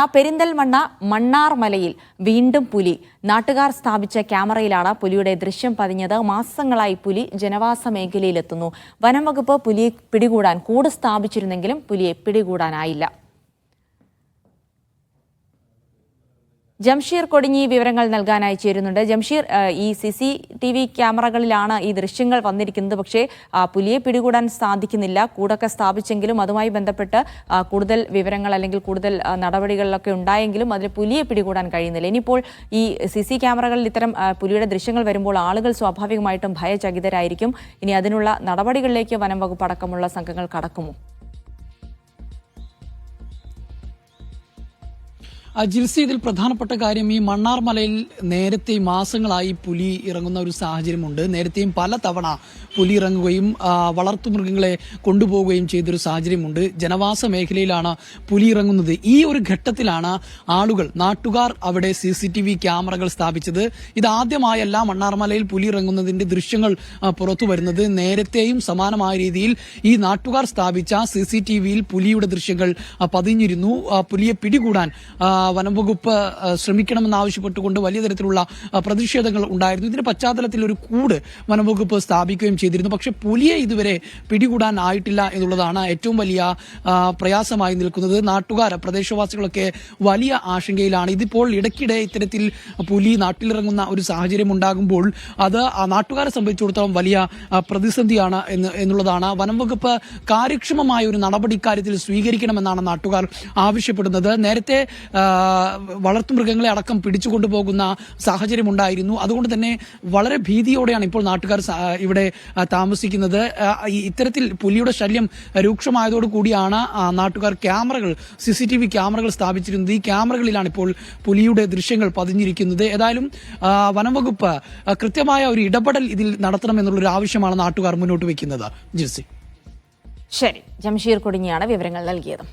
ആ പെരിന്തൽമണ്ണ മണ്ണാർമലയിൽ വീണ്ടും പുലി. നാട്ടുകാർ സ്ഥാപിച്ച ക്യാമറയിലാണ് പുലിയുടെ ദൃശ്യം പതിഞ്ഞത്. മാസങ്ങളായി പുലി ജനവാസ മേഖലയിലെത്തുന്നു. വനം വകുപ്പ് പുലിയെ പിടികൂടാൻ കൂട് സ്ഥാപിച്ചിരുന്നെങ്കിലും പുലിയെ പിടികൂടാനായില്ല. ജംഷീർ കൊടിഞ്ഞി വിവരങ്ങൾ നൽകാനായി ചേരുന്നുണ്ട്. ജംഷീർ ഈ സി സി ടി വി ക്യാമറകളിലാണ് ഈ ദൃശ്യങ്ങൾ വന്നിരിക്കുന്നത്. പക്ഷേ പുലിയെ പിടികൂടാൻ സാധിക്കുന്നില്ല. കൂടൊക്കെ സ്ഥാപിച്ചെങ്കിലും അതുമായി ബന്ധപ്പെട്ട് കൂടുതൽ വിവരങ്ങൾ അല്ലെങ്കിൽ കൂടുതൽ നടപടികളിലൊക്കെ ഉണ്ടായെങ്കിലും അതിൽ പുലിയെ പിടികൂടാൻ കഴിയുന്നില്ല. ഇനിയിപ്പോൾ ഈ സി സി ക്യാമറകളിൽ ഇത്തരം പുലിയുടെ ദൃശ്യങ്ങൾ വരുമ്പോൾ ആളുകൾ സ്വാഭാവികമായിട്ടും ഭയചകിതരായിരിക്കും. ഇനി അതിനുള്ള നടപടികളിലേക്ക് വനം വകുപ്പ് അടക്കമുള്ള സംഘങ്ങൾ കടക്കുമോ? ജിൽസി ഇതിൽ പ്രധാനപ്പെട്ട കാര്യം ഈ മണ്ണാർ മലയിൽ നേരത്തെ മാസങ്ങളായി പുലി ഇറങ്ങുന്ന ഒരു സാഹചര്യമുണ്ട്. നേരത്തെയും പല തവണ പുലി ഇറങ്ങുകയും വളർത്തുമൃഗങ്ങളെ കൊണ്ടുപോവുകയും ചെയ്തൊരു സാഹചര്യമുണ്ട്. ജനവാസ മേഖലയിലാണ് പുലി ഇറങ്ങുന്നത്. ഈ ഒരു ഘട്ടത്തിലാണ് ആളുകൾ നാട്ടുകാർ അവിടെ സി സി ടി വി ക്യാമറകൾ സ്ഥാപിച്ചത്. ഇതാദ്യമായല്ല മണ്ണാർമലയിൽ പുലി ഇറങ്ങുന്നതിന്റെ ദൃശ്യങ്ങൾ പുറത്തു വരുന്നത്. നേരത്തെയും സമാനമായ രീതിയിൽ ഈ നാട്ടുകാർ സ്ഥാപിച്ച സി സി ടി വിയിൽ പുലിയുടെ ദൃശ്യങ്ങൾ പതിഞ്ഞിരുന്നു. പുലിയെ പിടികൂടാൻ വനംവകുപ്പ് ശ്രമിക്കണമെന്ന് ആവശ്യപ്പെട്ടുകൊണ്ട് വലിയ തരത്തിലുള്ള പ്രതിഷേധങ്ങൾ ഉണ്ടായിരുന്നു. ഇതിന്റെ പശ്ചാത്തലത്തിൽ ഒരു കൂട് വനംവകുപ്പ് സ്ഥാപിക്കുകയും ചെയ്തിരുന്നു. പക്ഷെ പുലിയെ ഇതുവരെ പിടികൂടാൻ ആയിട്ടില്ല എന്നുള്ളതാണ് ഏറ്റവും വലിയ പ്രയാസമായി നിൽക്കുന്നത്. നാട്ടുകാർ പ്രദേശവാസികളൊക്കെ വലിയ ആശങ്കയിലാണ്. ഇതിപ്പോൾ ഇടയ്ക്കിടെ ഇത്തരത്തിൽ പുലി നാട്ടിലിറങ്ങുന്ന ഒരു സാഹചര്യം ഉണ്ടാകുമ്പോൾ അത് നാട്ടുകാരെ സംബന്ധിച്ചിടത്തോളം വലിയ പ്രതിസന്ധിയാണ് എന്ന് എന്നുള്ളതാണ്. വനംവകുപ്പ് കാര്യക്ഷമമായ ഒരു നടപടി ഇക്കാര്യത്തിൽ സ്വീകരിക്കണമെന്നാണ് നാട്ടുകാർ ആവശ്യപ്പെടുന്നത്. നേരത്തെ വളർത്തുമൃഗങ്ങളെ അടക്കം പിടിച്ചുകൊണ്ടുപോകുന്ന സാഹചര്യം ഉണ്ടായിരുന്നു അതുകൊണ്ട് തന്നെ വളരെ ഭീതിയോടെയാണ് ഇപ്പോൾ നാട്ടുകാർ ഇവിടെ താമസിക്കുന്നത്. ഇത്തരത്തിൽ പുലിയുടെ ശല്യം രൂക്ഷമായതോടു കൂടിയാണ് നാട്ടുകാർ ക്യാമറകൾ സി സി ടി വി ക്യാമറകൾ സ്ഥാപിച്ചിരുന്നത്. ഈ ക്യാമറകളിലാണ് ഇപ്പോൾ പുലിയുടെ ദൃശ്യങ്ങൾ പതിഞ്ഞിരിക്കുന്നത്. ഏതായാലും വനംവകുപ്പ് കൃത്യമായ ഒരു ഇടപെടൽ ഇതിൽ നടത്തണമെന്നുള്ളൊരു ആവശ്യമാണ് നാട്ടുകാർ മുന്നോട്ട് വെക്കുന്നത് ജിൽസി ശരി ജംഷീർ കുടുങ്ങിയാണ് വിവരങ്ങൾ നൽകിയത്.